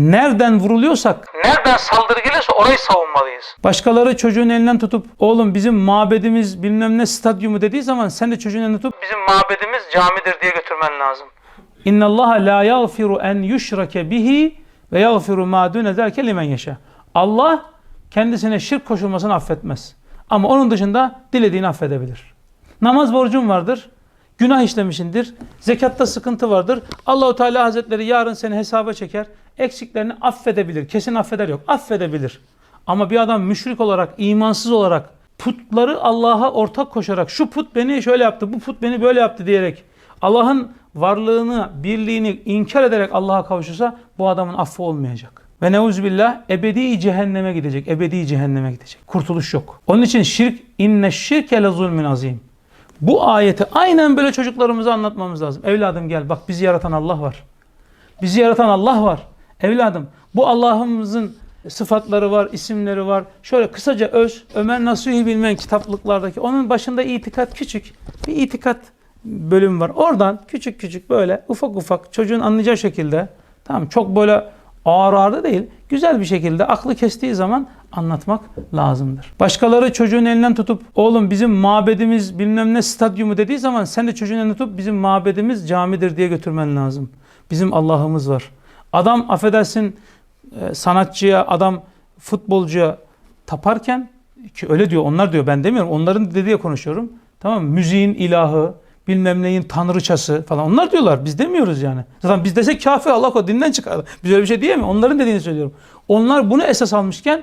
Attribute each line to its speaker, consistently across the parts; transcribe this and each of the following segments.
Speaker 1: nereden vuruluyorsak, nereden saldırı gelirse orayı savunmalıyız. Başkaları çocuğun elinden tutup oğlum bizim mabedimiz bilmem ne stadyumu dediği zaman sen de çocuğun elinden tutup bizim mabedimiz camidir diye götürmen lazım. İnna Allah la yaghfiru en yushrake bihi ve yaghfiru ma dune zalike limen yasha. Allah kendisine şirk koşulmasını affetmez. Ama onun dışında dilediğini affedebilir. Namaz borcun vardır. Günah işlemişindir. Zekatta sıkıntı vardır. Allahu Teala Hazretleri yarın seni hesaba çeker. Eksiklerini affedebilir. Kesin affeder yok. Affedebilir. Ama bir adam müşrik olarak, imansız olarak putları Allah'a ortak koşarak şu put beni şöyle yaptı, bu put beni böyle yaptı diyerek Allah'ın varlığını, birliğini inkar ederek Allah'a kavuşursa bu adamın affı olmayacak. Ve neuzubillah ebedi cehenneme gidecek. Ebedi cehenneme gidecek. Kurtuluş yok. Onun için şirk inne şirke le zulmün azim. Bu ayeti aynen böyle çocuklarımıza anlatmamız lazım. Evladım gel bak bizi yaratan Allah var. Bizi yaratan Allah var. Evladım bu Allah'ımızın sıfatları var, isimleri var. Şöyle kısaca öz, Ömer Nasuhi Bilmen kitaplıklardaki onun başında itikat küçük. Bir itikat bölüm var. Oradan küçük küçük böyle ufak ufak çocuğun anlayacağı şekilde tamam çok böyle ağır değil güzel bir şekilde aklı kestiği zaman anlatmak lazımdır. Başkaları çocuğun elinden tutup oğlum bizim mabedimiz bilmem ne stadyumu dediği zaman sen de çocuğun elinden tutup bizim mabedimiz camidir diye götürmen lazım. Bizim Allah'ımız var. Adam affedersin e, sanatçıya, adam futbolcuya taparken ki öyle diyor onlar diyor ben demiyorum onların dediği konuşuyorum. Tamam mı? Müziğin ilahı, bilmem neyin tanrıçası falan onlar diyorlar biz demiyoruz yani. Zaten biz desek kafir Allah o dinden çıkar. Biz öyle bir şey diyemiyor. Onların dediğini söylüyorum. Onlar bunu esas almışken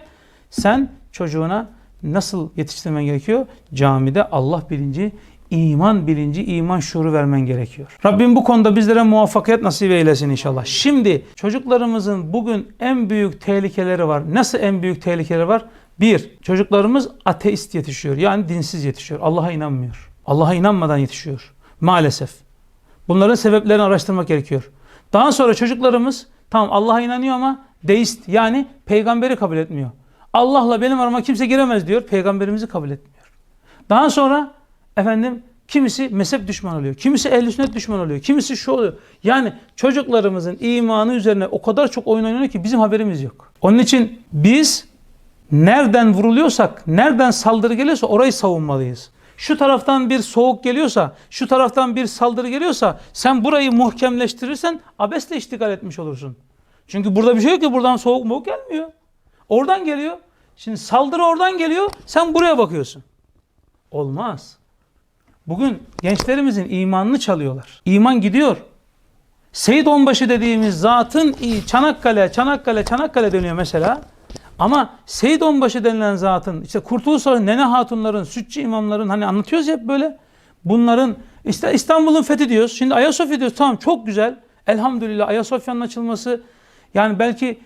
Speaker 1: sen çocuğuna nasıl yetiştirmen gerekiyor? Camide Allah bilinci, iman bilinci, iman şuuru vermen gerekiyor. Rabbim bu konuda bizlere muvaffakiyet nasip eylesin inşallah. Şimdi çocuklarımızın bugün en büyük tehlikeleri var. Nasıl en büyük tehlikeleri var? Bir, çocuklarımız ateist yetişiyor. Yani dinsiz yetişiyor. Allah'a inanmıyor. Allah'a inanmadan yetişiyor. Maalesef. Bunların sebeplerini araştırmak gerekiyor. Daha sonra çocuklarımız tamam Allah'a inanıyor ama deist yani peygamberi kabul etmiyor. Allah'la benim arama kimse giremez diyor. Peygamberimizi kabul etmiyor. Daha sonra efendim kimisi mezhep düşman oluyor. Kimisi ehl sünnet düşman oluyor. Kimisi şu oluyor. Yani çocuklarımızın imanı üzerine o kadar çok oyun oynanıyor ki bizim haberimiz yok. Onun için biz nereden vuruluyorsak, nereden saldırı geliyorsa orayı savunmalıyız. Şu taraftan bir soğuk geliyorsa, şu taraftan bir saldırı geliyorsa sen burayı muhkemleştirirsen abesle iştigal etmiş olursun. Çünkü burada bir şey yok ki buradan soğuk mu gelmiyor. Oradan geliyor. Şimdi saldırı oradan geliyor. Sen buraya bakıyorsun. Olmaz. Bugün gençlerimizin imanını çalıyorlar. İman gidiyor. Seyit Onbaşı dediğimiz zatın Çanakkale, Çanakkale, Çanakkale dönüyor mesela. Ama Seyit Onbaşı denilen zatın, işte Kurtuluş Savaşı, Nene Hatunların, Sütçü imamların hani anlatıyoruz hep böyle. Bunların işte İstanbul'un fethi diyoruz. Şimdi Ayasofya diyoruz. Tamam çok güzel. Elhamdülillah Ayasofya'nın açılması yani belki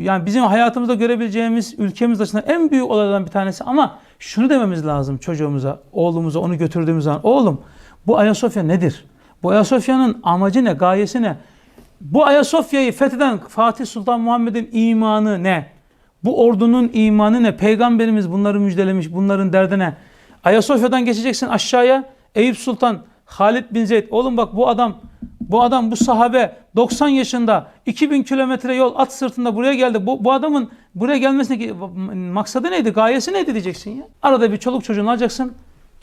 Speaker 1: yani bizim hayatımızda görebileceğimiz ülkemiz açısından en büyük olaylardan bir tanesi ama şunu dememiz lazım çocuğumuza, oğlumuza onu götürdüğümüz zaman. Oğlum bu Ayasofya nedir? Bu Ayasofya'nın amacı ne, gayesi ne? Bu Ayasofya'yı fetheden Fatih Sultan Muhammed'in imanı ne? Bu ordunun imanı ne? Peygamberimiz bunları müjdelemiş, bunların derdi ne? Ayasofya'dan geçeceksin aşağıya. Eyüp Sultan, Halid bin Zeyd. Oğlum bak bu adam, bu adam, bu sahabe 90 yaşında 2000 kilometre yol at sırtında buraya geldi. Bu, bu adamın buraya gelmesindeki maksadı neydi? Gayesi neydi diyeceksin ya. Arada bir çoluk çocuğunu alacaksın.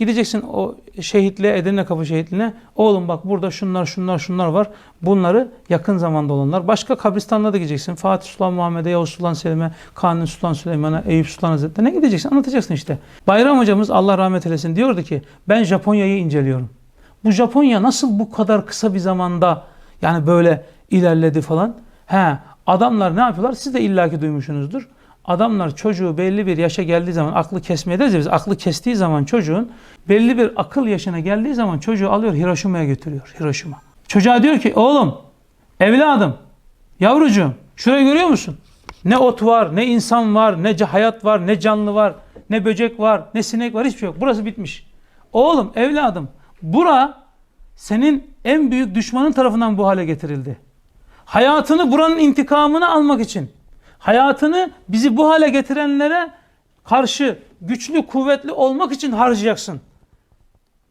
Speaker 1: Gideceksin o şehitliğe, Edirne Kapı şehitliğine. Oğlum bak burada şunlar şunlar şunlar var. Bunları yakın zamanda olanlar. Başka kabristanlara da gideceksin. Fatih Sultan Muhammed'e, Yavuz Sultan Selim'e, Kanuni Sultan Süleyman'a, Eyüp Sultan Hazretleri'ne gideceksin. Anlatacaksın işte. Bayram hocamız Allah rahmet eylesin diyordu ki ben Japonya'yı inceliyorum. Bu Japonya nasıl bu kadar kısa bir zamanda yani böyle ilerledi falan. He, adamlar ne yapıyorlar? Siz de illaki duymuşsunuzdur. Adamlar çocuğu belli bir yaşa geldiği zaman aklı kesmeye deriz biz aklı kestiği zaman çocuğun belli bir akıl yaşına geldiği zaman çocuğu alıyor Hiroşima'ya götürüyor. Hiroşima. Çocuğa diyor ki oğlum evladım yavrucuğum şurayı görüyor musun? Ne ot var, ne insan var, ne hayat var, ne canlı var, ne böcek var, ne sinek var hiçbir şey yok. Burası bitmiş. Oğlum evladım bura senin en büyük düşmanın tarafından bu hale getirildi. Hayatını buranın intikamını almak için hayatını bizi bu hale getirenlere karşı güçlü, kuvvetli olmak için harcayacaksın.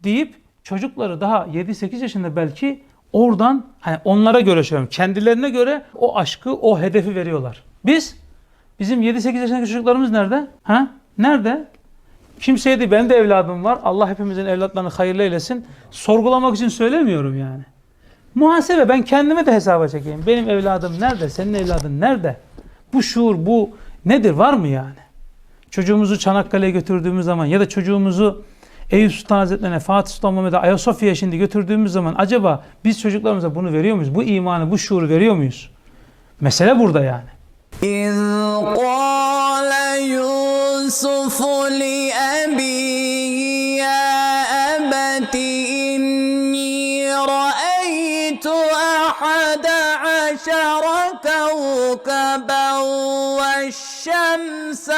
Speaker 1: Deyip çocukları daha 7-8 yaşında belki Oradan hani onlara göre söylüyorum. Kendilerine göre o aşkı, o hedefi veriyorlar. Biz bizim 7-8 yaşındaki çocuklarımız nerede? Ha? Nerede? Kimseye değil, benim de evladım var. Allah hepimizin evlatlarını hayırlı eylesin. Sorgulamak için söylemiyorum yani. Muhasebe ben kendime de hesaba çekeyim. Benim evladım nerede? Senin evladın nerede? Bu şuur, bu nedir? Var mı yani? Çocuğumuzu Çanakkale'ye götürdüğümüz zaman ya da çocuğumuzu Eyüp Sultan Hazretleri'ne, Fatih Sultan Mehmet'e, Ayasofya'ya şimdi götürdüğümüz zaman acaba biz çocuklarımıza bunu veriyor muyuz? Bu imanı, bu şuuru veriyor muyuz? Mesele burada yani.
Speaker 2: إذ قال يوسف لأبيه عشر كوكبا والشمس